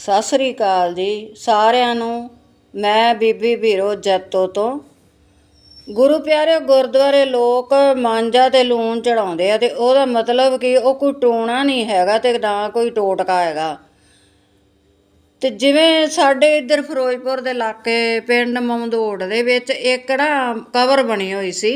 ਸਤਿ ਸ੍ਰੀ ਅਕਾਲ ਜੀ। ਸਾਰਿਆਂ ਨੂੰ ਮੈਂ ਬੀਬੀ ਵੀਰੋ ਜੱਤੋ ਤੋਂ। ਗੁਰੂ ਪਿਆਰੇ ਗੁਰਦੁਆਰੇ ਲੋਕ ਮਾਂਜਾ ਤੇ ਲੂਣ ਚੜਾਉਂਦੇ ਆ ਤੇ ਉਹਦਾ ਮਤਲਬ ਕਿ ਉਹ ਕੋਈ ਟੋਣਾ ਨਹੀਂ ਹੈਗਾ ਤੇ ਨਾ ਕੋਈ ਟੋਟਕਾ ਹੈਗਾ। ਤੇ ਜਿਵੇਂ ਸਾਡੇ ਇੱਧਰ ਫਿਰੋਜ਼ਪੁਰ ਦੇ ਇਲਾਕੇ ਪਿੰਡ ਮਮਦੋੜ ਦੇ ਵਿੱਚ ਇੱਕ ਨਾ ਕਬਰ ਬਣੀ ਹੋਈ ਸੀ।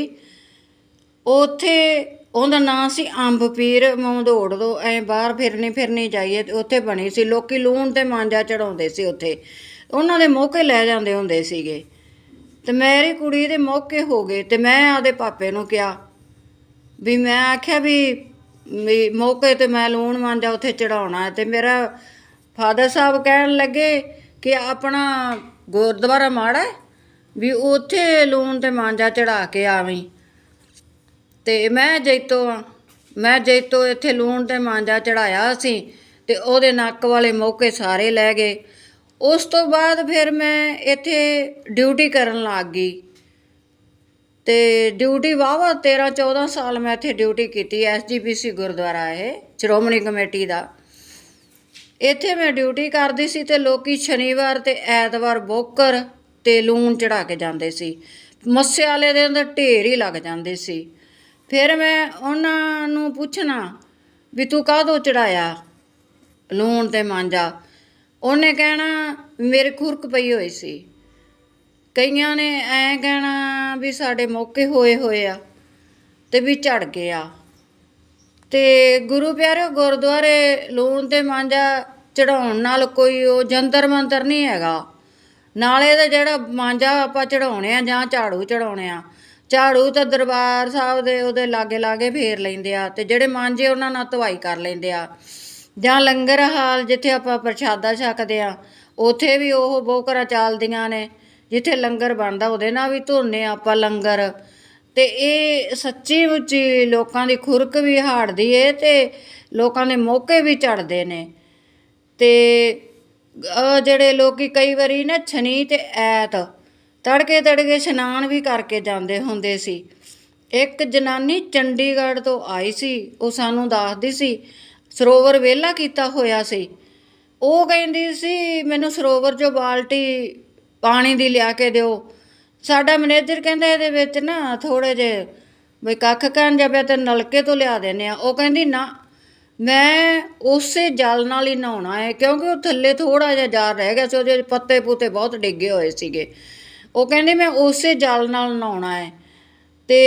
ਉੱਥੇ ਉਹਦਾ ਨਾਂ ਸੀ ਅੰਬ ਪੀਰ ਮਮਦੋੜ ਤੋਂ ਐ ਬਾਹਰ ਫਿਰਨੀ ਫਿਰਨੀ ਜਾਈਏ, ਤੇ ਉੱਥੇ ਬਣੀ ਸੀ। ਲੋਕੀ ਲੂਣ ਤੇ ਮਾਂਜਾ ਚੜਾਉਂਦੇ ਸੀ ਉੱਥੇ। ਉਹਨਾਂ ਦੇ ਮੌਕੇ ਲੈ ਜਾਂਦੇ ਹੁੰਦੇ ਸੀਗੇ। ਤੇ ਮੇਰੀ ਕੁੜੀ ਦੇ ਮੌਕੇ ਹੋ ਗਏ ਤੇ ਮੈਂ ਆਦੇ ਪਾਪੇ ਨੂੰ ਕਿਹਾ ਵੀ ਮੈਂ ਆਖਿਆ ਵੀ ਵੀ ਮੌਕੇ ਤੇ ਮੈਂ ਲੂਣ ਮਾਂਜਾ ਉੱਥੇ ਚੜਾਉਣਾ ਹੈ। ਤੇ ਮੇਰਾ ਫਾਦਰ ਸਾਹਿਬ ਕਹਿਣ ਲੱਗੇ ਕਿ ਆਪਣਾ ਗੁਰਦੁਆਰਾ ਮਾੜਾ ਵੀ ਉੱਥੇ ਲੂਣ ਤੇ ਮਾਂਜਾ ਚੜਾ ਕੇ ਆਵੀਂ। ਤੇ ਮੈਂ ਜੈਤੋ ਆ ਮੈਂ ਜੈਤੋ ਇੱਥੇ ਲੂਣ ਤੇ ਮਾਂਜਾ ਚੜਾਇਆ ਸੀ ਤੇ ਉਹਦੇ ਨੱਕ ਵਾਲੇ ਮੌਕੇ ਸਾਰੇ ਲੈ ਗਏ। ਉਸ ਤੋਂ ਬਾਅਦ ਫਿਰ ਮੈਂ ਇੱਥੇ ਡਿਊਟੀ ਕਰਨ ਲੱਗ ਗਈ। ਤੇ ਡਿਊਟੀ ਵਾਵਾ 13 14 ਸਾਲ ਮੈਂ ਇੱਥੇ ਡਿਊਟੀ ਕੀਤੀ ਐਸਜੀਪੀਸੀ ਗੁਰਦੁਆਰਾ ਇਹ, ਸ਼੍ਰੋਮਣੀ ਕਮੇਟੀ ਦਾ। ਇੱਥੇ ਮੈਂ ਡਿਊਟੀ ਕਰਦੀ ਸੀ ਤੇ ਲੋਕੀ ਸ਼ਨੀਵਾਰ ਤੇ ਐਤਵਾਰ ਬੋਕਰ ਤੇ ਲੂਣ ਚੜਾ ਕੇ ਜਾਂਦੇ ਸੀ। ਮੱਸੇ ਵਾਲੇ ਦੇ ਅੰਦਰ ਢੇਰ ਹੀ ਲੱਗ ਜਾਂਦੇ ਸੀ। ਫਿਰ ਮੈਂ ਉਹਨਾਂ ਨੂੰ ਪੁੱਛਣਾ ਵੀ ਤੂੰ ਕਾਹਦੋਂ ਚੜਾਇਆ? ਲੂਣ ਤੇ ਮਾਂਜਾ। ਉਹਨੇ ਕਹਿਣਾ, ਮੇਰੇ ਖੁਰਕ ਪਈ ਹੋਈ ਸੀ। ਕਈਆਂ ਨੇ ਐ ਕਹਿਣਾ ਵੀ ਸਾਡੇ ਮੌਕੇ ਹੋਏ ਹੋਏ ਆ ਤੇ ਵੀ ਝੜ ਗਿਆ। ਤੇ ਗੁਰੂ ਪਿਆਰੇ ਗੁਰਦੁਆਰੇ ਲੂਣ ਤੇ ਮਾਂਜਾ ਚੜਾਉਣ ਨਾਲ ਕੋਈ ਉਹ ਜੰਤਰ ਮੰਤਰ ਨਹੀਂ ਹੈਗਾ। ਨਾਲੇ ਦਾ ਜਿਹੜਾ ਮਾਂਜਾ ਆਪਾਂ ਚੜਾਉਣੇ ਆ ਜਾਂ ਝਾੜੂ ਚੜਾਉਣੇ ਆ ਝਾੜੂ ਤਾਂ ਦਰਬਾਰ ਸਾਹਿਬ ਦੇ ਉਹਦੇ ਲਾਗੇ ਲਾਗੇ ਫੇਰ ਲੈਂਦੇ ਆ ਤੇ ਜਿਹੜੇ ਮਾਂਜੇ ਉਹਨਾਂ ਨਾਲ ਧਵਾਈ ਕਰ ਲੈਂਦੇ ਆ। ਜਾਂ ਲੰਗਰ ਹਾਲ ਜਿੱਥੇ ਆਪਾਂ ਪ੍ਰਸ਼ਾਦਾ ਛਕਦੇ ਆ, ਉਥੇ ਵੀ ਉਹ ਬੋਕਰਾਂ ਚੱਲਦੀਆਂ ਨੇ, ਜਿੱਥੇ ਲੰਗਰ ਬਣਦਾ ਉਹਦੇ ਨਾਲ ਵੀ ਧੋਨੇ ਆਪਾਂ ਲੰਗਰ। ਤੇ ਇਹ ਸੱਚੀ ਮੁੱਚੀ ਲੋਕਾਂ ਦੀ ਖੁਰਕ ਵੀ ਹਾੜਦੀ ਏ ਤੇ ਲੋਕਾਂ ਦੇ ਮੌਕੇ ਵੀ ਝੜਦੇ ਨੇ। ਤੇ ਜਿਹੜੇ ਲੋਕੀ ਕਈ ਵਾਰੀ ਨਾ ਛਨੀ ਤੇ ਐਤ ਤੜਕੇ ਤੜਕੇ ਇਸ਼ਨਾਨ ਵੀ ਕਰਕੇ ਜਾਂਦੇ ਹੁੰਦੇ ਸੀ। ਇੱਕ ਜਨਾਨੀ ਚੰਡੀਗੜ੍ਹ ਤੋਂ ਆਈ ਸੀ। ਉਹ ਸਾਨੂੰ ਦੱਸਦੀ ਸੀ, ਸਰੋਵਰ ਵਿਹਲਾ ਕੀਤਾ ਹੋਇਆ ਸੀ। ਉਹ ਕਹਿੰਦੀ ਸੀ, ਮੈਨੂੰ ਸਰੋਵਰ 'ਚੋਂ ਬਾਲਟੀ ਪਾਣੀ ਦੀ ਲਿਆ ਕੇ ਦਿਓ। ਸਾਡਾ ਮੈਨੇਜਰ ਕਹਿੰਦਾ, ਇਹਦੇ ਵਿੱਚ ਨਾ ਥੋੜੇ ਜੇ ਬਈ ਕੱਖ ਕਹਿਣ ਜਾਵੇ ਤੇ ਨਲਕੇ ਤੋਂ ਲਿਆ ਦਿੰਦੇ ਆ। ਉਹ ਕਹਿੰਦੀ, ਨਾ, ਮੈਂ ਉਸੇ ਜਲ ਨਾਲ ਹੀ ਨਹਾਉਣਾ ਹੈ ਕਿਉਂਕਿ ਉਹ ਥੱਲੇ ਥੋੜਾ ਜਿਹਾ ਜਾਰ ਰਹਿ ਗਿਆ ਸੀ, ਉਹਦੇ ਪੱਤੇ ਪੁੱਤੇ ਬਹੁਤ ਡਿੱਗੇ ਹੋਏ ਸੀਗੇ। ਉਹ ਕਹਿੰਦੇ ਮੈਂ ਉਸੇ ਜਲ ਨਾਲ ਨਹਾਉਣਾ ਹੈ। ਤੇ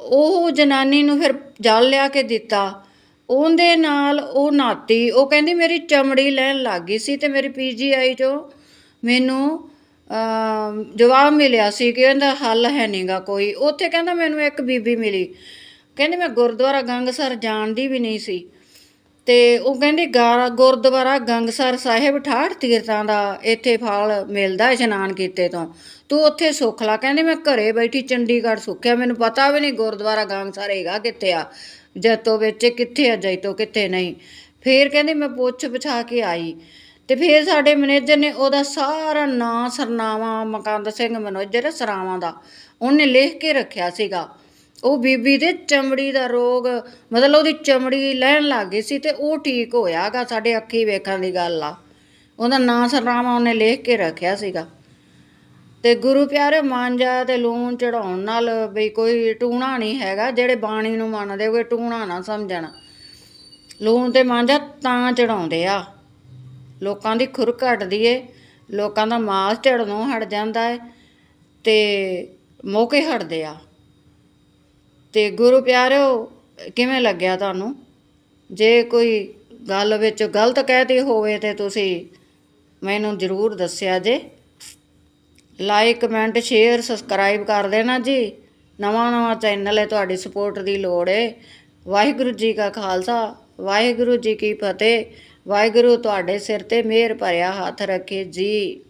ਉਹ ਜਨਾਨੀ ਨੂੰ ਫਿਰ ਜਲ ਲਿਆ ਕੇ ਦਿੱਤਾ। ਉਹਦੇ ਨਾਲ ਉਹ ਨਾਤੀ ਉਹ ਕਹਿੰਦੀ ਮੇਰੀ ਚਮੜੀ ਲੈਣ ਲੱਗ ਗਈ ਸੀ ਤੇ ਮੇਰੀ ਪੀਜੀਆਈ ਚੋਂ ਮੈਨੂੰ ਜਵਾਬ ਮਿਲਿਆ ਸੀ ਕਿ ਇਹਦਾ ਹੱਲ ਹੈ ਨਹੀਂਗਾ ਕੋਈ। ਉੱਥੇ ਕਹਿੰਦਾ ਮੈਨੂੰ ਇੱਕ ਬੀਬੀ ਮਿਲੀ। ਕਹਿੰਦੀ ਮੈਂ ਗੁਰਦੁਆਰਾ ਗੰਗਸਰ ਜਾਣਦੀ ਵੀ ਨਹੀਂ ਸੀ। ਤੇ ਉਹ ਕਹਿੰਦੀ ਗਾਰਾ ਗੁਰਦੁਆਰਾ ਗੰਗਸਰ ਸਾਹਿਬ ਠਾਠ ਤੀਰਥਾਂ ਦਾ ਇੱਥੇ ਫਲ ਮਿਲਦਾ ਇਸ਼ਨਾਨ ਕੀਤੇ ਤੋਂ। ਤੂੰ ਉੱਥੇ ਸੁੱਖ ਲਾ। ਕਹਿੰਦੀ ਮੈਂ ਘਰੇ ਬੈਠੀ ਚੰਡੀਗੜ੍ਹ ਸੁੱਖਿਆ। ਮੈਨੂੰ ਪਤਾ ਵੀ ਨਹੀਂ ਗੁਰਦੁਆਰਾ ਗੰਗਸਰ ਹੈਗਾ ਕਿੱਥੇ ਆ। ਜੈਤੋ ਵਿੱਚ ਕਿੱਥੇ ਆ, ਜੈਤੋ ਕਿੱਥੇ ਨਹੀਂ। ਫੇਰ ਕਹਿੰਦੀ ਮੈਂ ਪੁੱਛ ਪਛਾ ਕੇ ਆਈ। ਤੇ ਫੇਰ ਸਾਡੇ ਮੈਨੇਜਰ ਨੇ ਉਹਦਾ ਸਾਰਾ ਨਾਂ ਸਰਨਾਮਾ ਮਕੰਦ ਸਿੰਘ ਮਨੋਜਰ, ਸਰਾਵਾਂ ਦਾ ਉਹਨੇ ਲਿਖ ਕੇ ਰੱਖਿਆ ਸੀਗਾ। ਉਹ ਬੀਬੀ ਦੇ ਚਮੜੀ ਦਾ ਰੋਗ, ਮਤਲਬ ਉਹਦੀ ਚਮੜੀ ਲੈਣ ਲੱਗ ਗਈ ਸੀ ਤੇ ਉਹ ਠੀਕ ਹੋਇਆਗਾ ਸਾਡੇ ਅੱਖੀ ਵੇਖਣ ਦੀ ਗੱਲ ਆ। ਉਹਦਾ ਨਾਂ ਸਰਨਾਮਾ ਉਹਨੇ ਲਿਖ ਕੇ ਰੱਖਿਆ ਸੀਗਾ। ਤੇ ਗੁਰੂ ਪਿਆਰੇ ਮਾਂਜਾ ਤੇ ਲੂਣ ਚੜਾਉਣ ਨਾਲ ਬਈ ਕੋਈ ਟੂਣਾ ਨਹੀਂ ਹੈਗਾ, ਜਿਹੜੇ ਬਾਣੀ ਨੂੰ ਮੰਨਦੇ ਕੋਈ ਟੂਣਾ ਨਾ ਸਮਝਣ। ਲੂਣ ਤੇ ਮਾਂਜਾ ਤਾਂ ਚੜਾਉਂਦੇ ਆ। ਲੋਕਾਂ ਦੀ ਖੁਰ ਘਟਦੀ ਏ, ਲੋਕਾਂ ਦਾ ਮਾਸ ਝੜਨੋਂ ਹਟ ਜਾਂਦਾ ਏ ਤੇ ਮੌਕੇ ਹਟਦੇ ਆ। ਤੇ ਗੁਰੂ ਪਿਆਰਿਓ, ਕਿਵੇਂ ਲੱਗਿਆ ਤੁਹਾਨੂੰ? ਜੇ ਕੋਈ ਗੱਲ ਵਿੱਚ ਗਲਤ ਕਹਿਤੀ ਹੋਵੇ ਤੇ ਤੁਸੀਂ ਮੈਨੂੰ ਜ਼ਰੂਰ ਦੱਸਿਆ ਜੇ। ਲਾਈਕ ਕਮੈਂਟ ਸ਼ੇਅਰ ਸਬਸਕ੍ਰਾਈਬ ਕਰ ਦੇਣਾ ਜੀ। ਨਵਾਂ ਨਵਾਂ ਚੈਨਲ ਹੈ, ਤੁਹਾਡੀ ਸਪੋਰਟ ਦੀ ਲੋੜ ਹੈ ਵਾਹਿਗੁਰੂ ਜੀ ਕਾ ਖਾਲਸਾ, ਵਾਹਿਗੁਰੂ ਜੀ ਕੀ ਫਤਿਹ। ਵਾਹਿਗੁਰੂ ਤੁਹਾਡੇ ਸਿਰ ਤੇ ਮਿਹਰ ਭਰਿਆ ਹੱਥ ਰੱਖੇ ਜੀ।